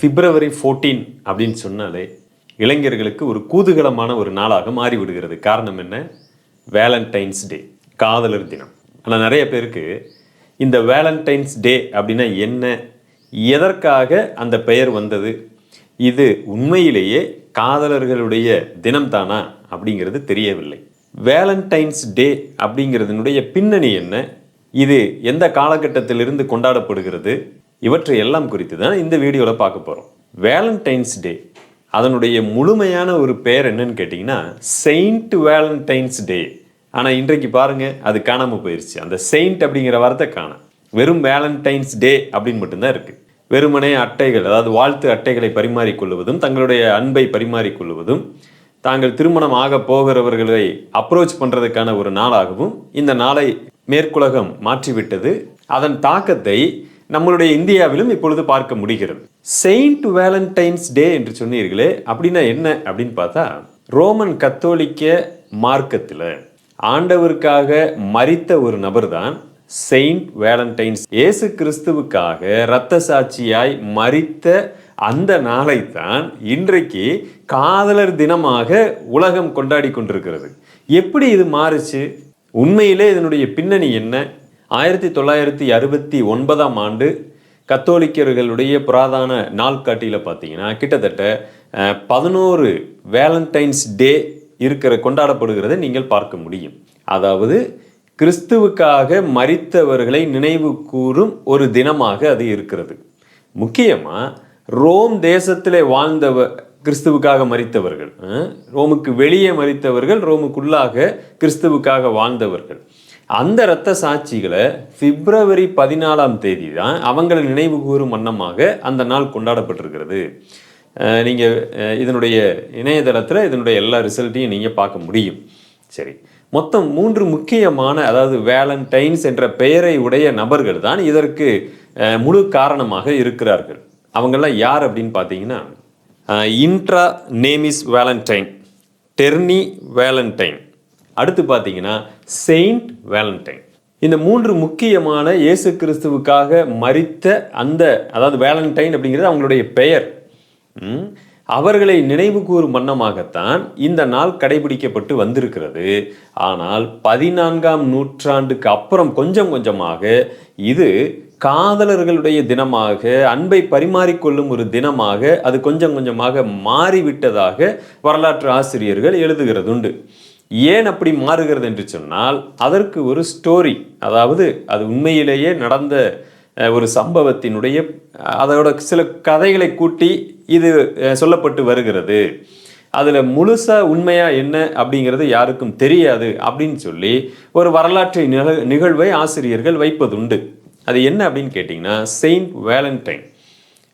பிப்ரவரி 14 அப்படின்னு சொன்னாலே இளைஞர்களுக்கு ஒரு கூதுகலமான ஒரு நாளாக மாறிவிடுகிறது. காரணம் என்ன? வேலண்டைன்ஸ் டே காதலர் தினம். ஆனால் நிறைய பேருக்கு இந்த வேலண்டைன்ஸ் டே அப்படின்னா என்ன? எதற்காக அந்த பெயர் வந்தது? இது உண்மையிலேயே காதலர்களுடைய தினம்தானா அப்படிங்கிறது தெரியவில்லை. வேலண்டைன்ஸ் டே அப்படிங்கிறதுனுடைய பின்னணி என்ன? இது எந்த காலகட்டத்திலிருந்து கொண்டாடப்படுகிறது? இவற்றை எல்லாம் குறித்து தான் இந்த வீடியோவில் பார்க்க போகிறோம் வேலண்டைன்ஸ் டே அதனுடைய முழுமையான ஒரு பெயர் என்னன்னு கேட்டிங்கன்னா செயின்ட் வேலண்டைன்ஸ் டே ஆனால் இன்றைக்கு பாருங்கள் அது காணாமல் போயிடுச்சு அந்த செயின்ட் அப்படிங்கிற வார்த்தை காணும் வெறும் வேலண்டைன்ஸ் டே அப்படின்னு மட்டும்தான் இருக்குது வெறுமனே அட்டைகள் அதாவது வாழ்த்து அட்டைகளை பரிமாறிக்கொள்வதும் தங்களுடைய அன்பை பரிமாறிக்கொள்வதும் தாங்கள் திருமணம் ஆக போகிறவர்களை அப்ரோச் பண்ணுறதுக்கான ஒரு நாளாகவும் இந்த நாளை மேற்குலகம் மாற்றிவிட்டது. அதன் தாக்கத்தை நம்மளுடைய இந்தியாவிலும் இப்பொழுது பார்க்க முடிகிறது. செயின்ட் வேலண்டைன்ஸ் டே என்று சொன்னீர்களே அப்படின்னா என்ன அப்படின்னு பார்த்தா ரோமன் கத்தோலிக்க மார்க்கத்தில் ஆண்டவருக்காக மறித்த ஒரு நபர் தான் செயின்ட் வேலண்டைன்ஸ் இயேசு கிறிஸ்துவுக்காக இரத்த சாட்சியாய் மறித்த அந்த நாளைத்தான் இன்றைக்கு காதலர் தினமாக உலகம் கொண்டாடி கொண்டிருக்கிறது. எப்படி இது மாறுச்சு? உண்மையிலே இதனுடைய பின்னணி என்ன? ஆயிரத்தி தொள்ளாயிரத்தி அறுபத்தி ஒன்பதாம் ஆண்டு கத்தோலிக்கர்களுடைய புராதான நாள்காட்டியில் பார்த்தீங்கன்னா கிட்டத்தட்ட பதினோரு வேலண்டைன்ஸ் டே இருக்கிற கொண்டாடப்படுகிறதை நீங்கள் பார்க்க முடியும். அதாவது கிறிஸ்துவுக்காக மறித்தவர்களை நினைவு கூறும் ஒரு தினமாக அது இருக்கிறது. முக்கியமாக ரோம் தேசத்திலே வாழ்ந்தவ கிறிஸ்துவுக்காக மறித்தவர்கள் ரோமுக்கு வெளியே மறித்தவர்கள் ரோமுக்குள்ளாக கிறிஸ்துவுக்காக வாழ்ந்தவர்கள். அந்த இரத்த சாட்சிகளை பிப்ரவரி பதினாலாம் தேதி தான் அவங்களை நினைவு கூறும் வண்ணமாக அந்த நாள் கொண்டாடப்பட்டிருக்கிறது. நீங்கள் இதனுடைய இணையதளத்தில் இதனுடைய எல்லா ரிசல்ட்டையும் நீங்கள் பார்க்க முடியும். சரி. மொத்தம் மூன்று முக்கியமான அதாவது வேலண்டைன்ஸ் என்ற பெயரை உடைய நபர்கள் தான் இதற்கு முழு காரணமாக இருக்கிறார்கள். அவங்கெல்லாம் யார் அப்படின்னு பார்த்தீங்கன்னா Interamna Valentine Terni Valentine. அடுத்து பார்த்தீங்கன்னா செயின்ட் வேலண்டைன் இந்த மூன்று முக்கியமான இயேசு கிறிஸ்துவுக்காக மறித்த அந்த அதாவது வேலண்டைன் அப்படிங்கிறது அவங்களுடைய பெயர். ம், அவர்களை நினைவு கூறும் வண்ணமாகத்தான் இந்த நாள் கடைபிடிக்கப்பட்டு வந்திருக்கிறது. ஆனால் பதினான்காம் நூற்றாண்டுக்கு அப்புறம் கொஞ்சம் கொஞ்சமாக இது காதலர்களுடைய தினமாக அன்பை பரிமாறிக்கொள்ளும் ஒரு தினமாக அது கொஞ்சம் கொஞ்சமாக மாறிவிட்டதாக வரலாற்று ஆசிரியர்கள் எழுதுகிறதுண்டு. ஏன் அப்படி மாறுகிறது என்று சொன்னால் அதற்கு ஒரு ஸ்டோரி அதாவது அது உண்மையிலேயே நடந்த ஒரு சம்பவத்தினுடைய அதோட சில கதைகளை கூட்டி இது சொல்லப்பட்டு வருகிறது. அதில் முழுசாக உண்மையாக என்ன அப்படிங்கிறது யாருக்கும் தெரியாது அப்படின்னு சொல்லி ஒரு வரலாற்றை நிக- நிகழ்வை ஆசிரியர்கள் வைப்பதுண்டு. அது என்ன அப்படின்னு கேட்டிங்கன்னா செயின்ட் வேலண்டைன்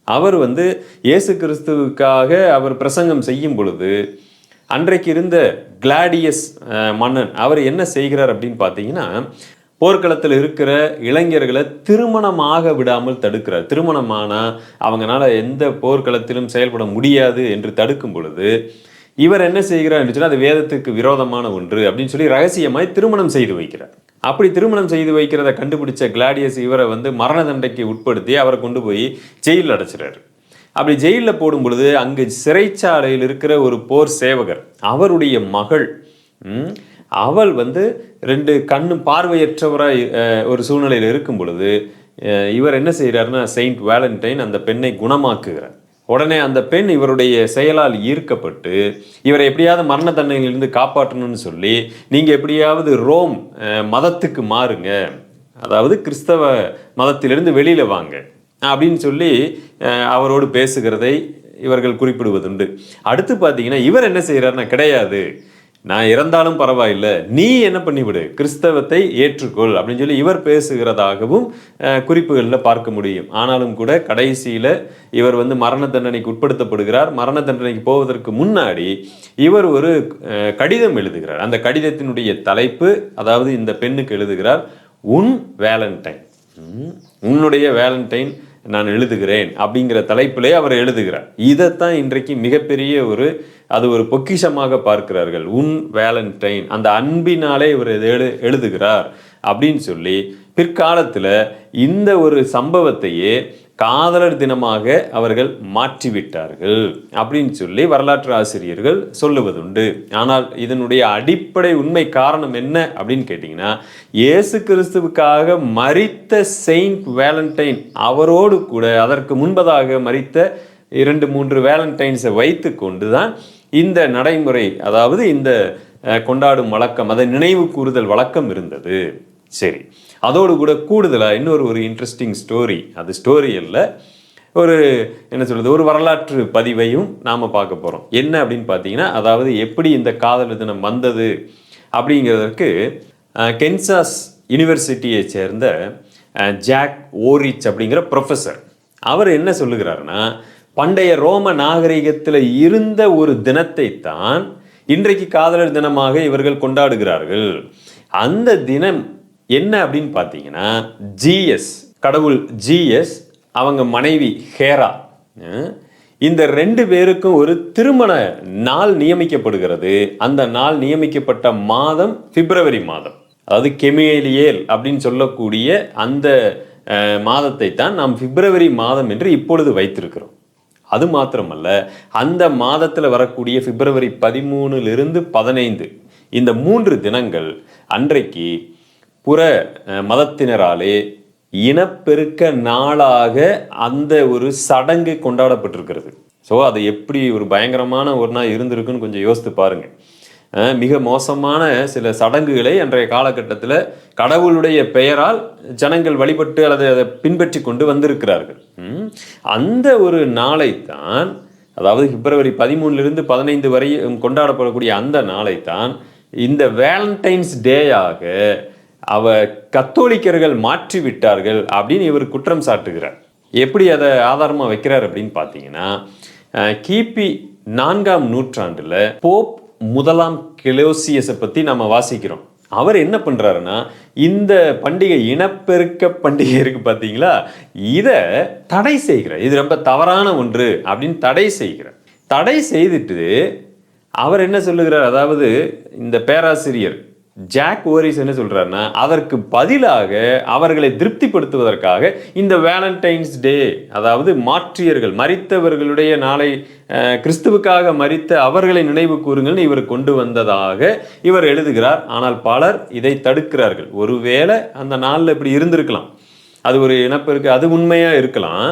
அவர் வந்து இயேசு கிறிஸ்துவுக்காக அவர் பிரசங்கம் செய்யும் பொழுது அன்றைக்கு இருந்த கிளாடியஸ் மன்னன் அவர் என்ன செய்கிறார் அப்படின்னு பார்த்தீங்கன்னா போர்க்களத்தில் இருக்கிற இளைஞர்களை திருமணமாக விடாமல் தடுக்கிறார். திருமணமானால் அவங்களால எந்த போர்க்களத்திலும் செயல்பட முடியாது என்று தடுக்கும் பொழுது இவர் என்ன செய்கிறார் அப்படின்னு சொன்னால் அது வேதத்துக்கு விரோதமான ஒன்று அப்படின்னு சொல்லி ரகசியமாய் திருமணம் செய்து வைக்கிறார். அப்படி திருமணம் செய்து வைக்கிறத கண்டுபிடிச்ச கிளாடியஸ் இவரை வந்து மரண தண்டைக்கு உட்படுத்தி அவரை கொண்டு போய் ஜெயிலில் அடைச்சிறாரு அப்படி ஜெயிலில் போடும் பொழுது அங்கு சிறைச்சாலையில் இருக்கிற ஒரு போர் சேவகர் அவருடைய மகள் அவள் வந்து ரெண்டு கண்ணும் பார்வையற்றவராக ஒரு சூழ்நிலையில் இருக்கும் பொழுது இவர் என்ன செய்கிறாருன்னா செயின்ட் வேலண்டைன் அந்த பெண்ணை குணமாக்குகிறார். உடனே அந்த பெண் இவருடைய செயலால் ஈர்க்கப்பட்டு இவரை எப்படியாவது மரண தண்டனையிலிருந்து காப்பாற்றணும்னு சொல்லி நீங்கள் எப்படியாவது ரோம் மதத்துக்கு மாறுங்க. அதாவது கிறிஸ்தவ மதத்திலிருந்து வெளியில் வாங்க. அப்படின்னு சொல்லி அவரோடு பேசுகிறதை இவர்கள் குறிப்பிடுவதுண்டு. அடுத்து பார்த்தீங்கன்னா இவர் என்ன செய்கிறாருன்னா கிடையாது. நான் இறந்தாலும் பரவாயில்லை. நீ என்ன பண்ணிவிடு? கிறிஸ்தவத்தை ஏற்றுக்கொள். அப்படின்னு சொல்லி இவர் பேசுகிறதாகவும் குறிப்புகளில் பார்க்க முடியும். ஆனாலும் கூட கடைசியில் இவர் வந்து மரண தண்டனைக்கு உட்படுத்தப்படுகிறார். மரண தண்டனைக்கு போவதற்கு முன்னாடி இவர் ஒரு கடிதம் எழுதுகிறார். அந்த கடிதத்தினுடைய தலைப்பு அதாவது இந்த பெண்ணுக்கு எழுதுகிறார் உன் வேலண்டைன். உன்னுடைய வேலண்டைன் நான் எழுதுகிறேன் அப்படிங்கிற தலைப்பிலே அவர் எழுதுகிறார். இதைத்தான் இன்றைக்கு மிகப்பெரிய ஒரு அது ஒரு பொக்கிஷமாக பார்க்கிறார்கள். உன் வேலண்டைன் அந்த அன்பினாலே இவர் எழு எழுதுகிறார் அப்படின்னு சொல்லி பிற்காலத்தில் இந்த ஒரு சம்பவத்தையே காதலர் தினமாக அவர்கள் மாற்றிவிட்டார்கள் அப்படின்னு சொல்லி வரலாற்று ஆசிரியர்கள் சொல்லுவதுண்டு. ஆனால் இதனுடைய அடிப்படை உண்மை காரணம் என்ன அப்படின்னு கேட்டிங்கன்னா இயேசு கிறிஸ்துவுக்காக மறித்த செயின்ட் வேலண்டைன் அவரோடு கூட அதற்கு முன்பதாக மறித்த இரண்டு மூன்று வேலண்டைன்ஸை வைத்து கொண்டு தான் இந்த நடைமுறை அதாவது இந்த கொண்டாடும் வழக்கம் அதை நினைவு கூறுதல் வழக்கம் இருந்தது. சரி. அதோடு கூட கூடுதலாக இன்னொரு ஒரு இன்ட்ரெஸ்டிங் ஸ்டோரி அது ஸ்டோரி இல்லை ஒரு என்ன சொல்கிறது ஒரு வரலாற்று பதிவையும் நாம் பார்க்க போகிறோம் என்ன அப்படின்னு பார்த்தீங்கன்னா அதாவது எப்படி இந்த காதல் தினம் வந்தது அப்படிங்கிறதற்கு கென்சாஸ் யூனிவர்சிட்டியை சேர்ந்த ஜாக் ஓரிச் அப்படிங்கிற ப்ரொஃபஸர் அவர் என்ன சொல்லுகிறாருன்னா பண்டைய ரோம நாகரிகத்தில் இருந்த ஒரு தினத்தை தான் இன்றைக்கு காதலர் தினமாக இவர்கள் கொண்டாடுகிறார்கள். அந்த தினம் என்ன அப்படின்னு பார்த்தீங்கன்னா ஜிஎஸ் கடவுள் ஜிஎஸ் அவங்க மனைவி ஹேரா. இந்த ரெண்டு பேருக்கும் ஒரு திருமண நாள் நியமிக்கப்படுகிறது. அந்த நாள் நியமிக்கப்பட்ட மாதம் பிப்ரவரி மாதம். அதாவது கெமியலியேல் அப்படின்னு சொல்லக்கூடிய அந்த மாதத்தை தான் நாம் பிப்ரவரி மாதம் என்று இப்பொழுது வைத்திருக்கிறோம். அது மாத்திரமல்ல அந்த மாதத்தில் வரக்கூடிய பிப்ரவரி பதிமூணுலிருந்து பதினைந்து இந்த மூன்று தினங்கள் அன்றைக்கு புற மதத்தினராலே இனப்பெருக்க நாளாக அந்த ஒரு சடங்கு கொண்டாடப்பட்டிருக்கிறது ஸோ அது எப்படி ஒரு பயங்கரமான ஒரு நாள் இருந்திருக்குன்னு கொஞ்சம் யோசித்து பாருங்கள் மிக மோசமான சில சடங்குகளை அன்றைய காலகட்டத்தில் கடவுளுடைய பெயரால் ஜனங்கள் வழிபட்டு அல்லது அதை பின்பற்றி கொண்டு வந்திருக்கிறார்கள் ம். அந்த ஒரு நாளை தான் அதாவது பிப்ரவரி பதிமூணுலேருந்து பதினைந்து வரை கொண்டாடப்படக்கூடிய அந்த நாளை தான் இந்த வேலண்டைன்ஸ் டேயாக அவ கத்தோலிக்கர்கள் மாற்றி விட்டார்கள் அப்படின்னு இவர் குற்றம் சாட்டுகிறார். எப்படி அதை ஆதாரமாக வைக்கிறார் அப்படின்னு பார்த்தீங்கன்னா கிபி நான்காம் நூற்றாண்டில் போப் முதலாம் கிளோசியஸை பற்றி நம்ம வாசிக்கிறோம். அவர் என்ன பண்ணுறாருன்னா இந்த பண்டிகை இனப்பெருக்க பண்டிகை இருக்கு பார்த்தீங்களா? இதை தடை செய்கிறார். இது ரொம்ப தவறான ஒன்று அப்படின்னு தடை செய்கிறார். தடை செய்துட்டு அவர் என்ன சொல்லுகிறார்? அதாவது இந்த பேராசிரியர் ஜாக் ஓரிஸ் என்ன சொல்கிறாருன்னா அதற்கு பதிலாக அவர்களை திருப்திப்படுத்துவதற்காக இந்த வேலண்டைன்ஸ் டே அதாவது மாற்றியர்கள் மறித்தவர்களுடைய நாளை கிறிஸ்துவுக்காக மறித்த அவர்களை நினைவு கூறுங்கள்னு இவர் கொண்டு வந்ததாக இவர் எழுதுகிறார். ஆனால் பலர் இதை தடுக்கிறார்கள். ஒருவேளை அந்த நாளில் இப்படி இருந்திருக்கலாம். அது ஒரு இனப்பெருக்கு அது உண்மையாக இருக்கலாம்.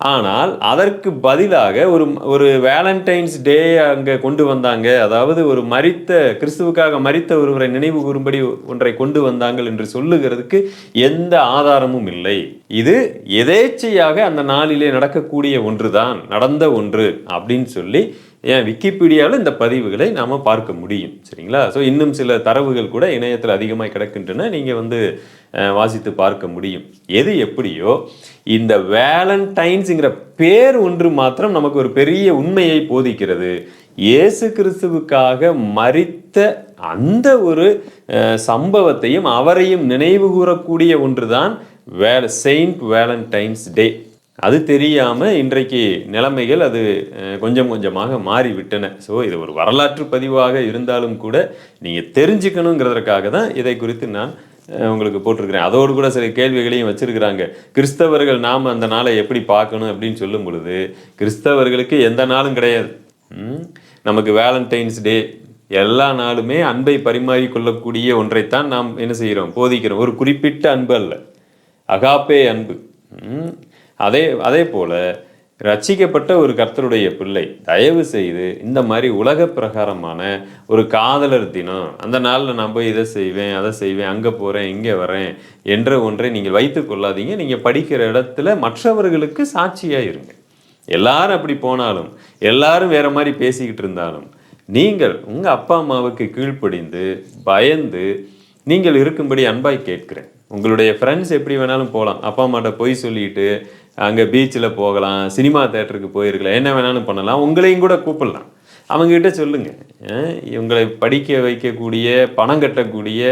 ஆனால் அதற்கு பதிலாக ஒரு ஒரு வேலண்டைன்ஸ் டே அங்கே கொண்டு வந்தாங்க. அதாவது ஒரு மரித்த கிறிஸ்துவுக்காக மரித்த ஒருவரை நினைவு கூறும்படி ஒன்றை கொண்டு வந்தாங்கள் என்று சொல்லுகிறதுக்கு எந்த ஆதாரமும் இல்லை. இது எதேச்சையாக அந்த நாளிலே நடக்கக்கூடிய ஒன்றுதான் நடந்த ஒன்று அப்படின்னு சொல்லி ஏன் விக்கிபீடியாவில் இந்த பதிவுகளை நாம் பார்க்க முடியும் சரிங்களா? ஸோ இன்னும் சில தரவுகள் கூட இணையத்தில் அதிகமாக கிடக்கின்றன நீங்கள் வந்து வாசித்து பார்க்க முடியும். எது எப்படியோ இந்த வேலண்டைன்ஸுங்கிற பேர் ஒன்று மாத்திரம் நமக்கு ஒரு பெரிய உண்மையை போதிக்கிறது. இயேசு கிறிஸ்துவுக்காக மறித்த அந்த ஒரு சம்பவத்தையும் அவரையும் நினைவு கூறக்கூடிய ஒன்றுதான் வேல செயின்ட் வேலண்டைன்ஸ் டே. அது தெரியாமல் இன்றைக்கு நிலைமைகள் அது கொஞ்சம் கொஞ்சமாக மாறிவிட்டன. ஸோ இது ஒரு வரலாற்று பதிவாக இருந்தாலும் கூட நீங்கள் தெரிஞ்சுக்கணுங்கிறதற்காக தான் இதை குறித்து நான் உங்களுக்கு போட்டிருக்கிறேன். அதோடு கூட சில கேள்விகளையும் வச்சுருக்கிறாங்க. கிறிஸ்தவர்கள் நாம் அந்த நாளை எப்படி பார்க்கணும் அப்படின்னு சொல்லும் பொழுது கிறிஸ்தவர்களுக்கு எந்த நாளும் கிடையாது. ம்? நமக்கு வேலண்டைன்ஸ் டே எல்லா நாளுமே அன்பை பரிமாறிக்கொள்ளக்கூடிய ஒன்றைத்தான் நாம் என்ன செய்கிறோம்? போதிக்கிறோம். ஒரு குறிப்பிட்ட அன்பு அல்ல. அகாப்பே அன்பு. ம். அதே அதே போல் ரட்சிக்கப்பட்ட ஒரு கர்த்தருடைய பிள்ளை தயவு செய்து இந்த மாதிரி உலக பிரகாரமான ஒரு காதலர் தினம் அந்த நாளில் நான் போய் இதை செய்வேன் அதை செய்வேன் அங்கே போகிறேன் இங்கே வரேன் என்ற ஒன்றை நீங்கள் வைத்து கொள்ளாதீங்க. நீங்கள் படிக்கிற இடத்துல மற்றவர்களுக்கு சாட்சியாக இருங்க. எல்லாரும் அப்படி போனாலும் எல்லாரும் வேறு மாதிரி பேசிக்கிட்டு இருந்தாலும் நீங்கள் உங்கள் அப்பா அம்மாவுக்கு கீழ்ப்படிந்து பயந்து நீங்கள் இருக்கும்படி அன்பாய் கேட்கிறேன். உங்களுடைய ஃப்ரெண்ட்ஸ் எப்படி வேணாலும் போகலாம் அப்பா அம்மாட்ட போய் சொல்லிட்டு அங்கே பீச்சில் போகலாம் சினிமா தேட்டருக்கு போயிருக்கலாம் என்ன வேணாலும் பண்ணலாம். உங்களையும் கூட கூப்பிடலாம். அவங்ககிட்ட சொல்லுங்கள் இவங்களை படிக்க வைக்கக்கூடிய பணம் கட்டக்கூடிய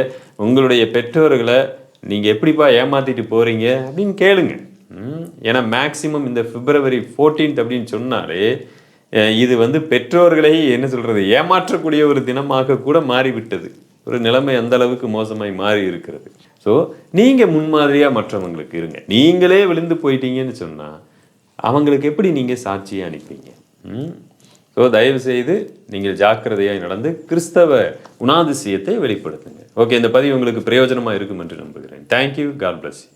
உங்களுடைய பெற்றோர்களை நீங்கள் எப்படிப்பா ஏமாற்றிட்டு போகிறீங்க அப்படின்னு கேளுங்க. ஏன்னா மேக்சிமம் இந்த பிப்ரவரி 14th அப்படின்னு சொன்னாலே இது வந்து பெற்றோர்களை என்ன சொல்கிறது ஏமாற்றக்கூடிய ஒரு தினமாக கூட மாறிவிட்டது. ஒரு நிலைமை அந்த அளவுக்கு மோசமாய் மாறி இருக்கிறது ஸோ நீங்கள் முன்மாதிரியாக மற்றவங்களுக்கு இருங்க. நீங்களே விழுந்து போயிட்டீங்கன்னு சொன்னால் அவங்களுக்கு எப்படி நீங்கள் சாட்சியை அனுப்பீங்க? ஸோ தயவு செய்து நீங்கள் ஜாக்கிரதையாக நடந்து கிறிஸ்தவ குணாதிசயத்தை வெளிப்படுத்துங்க. ஓகே இந்த பதிவு உங்களுக்கு பிரயோஜனமாக இருக்கும் என்று நம்புகிறேன். Thank you God plus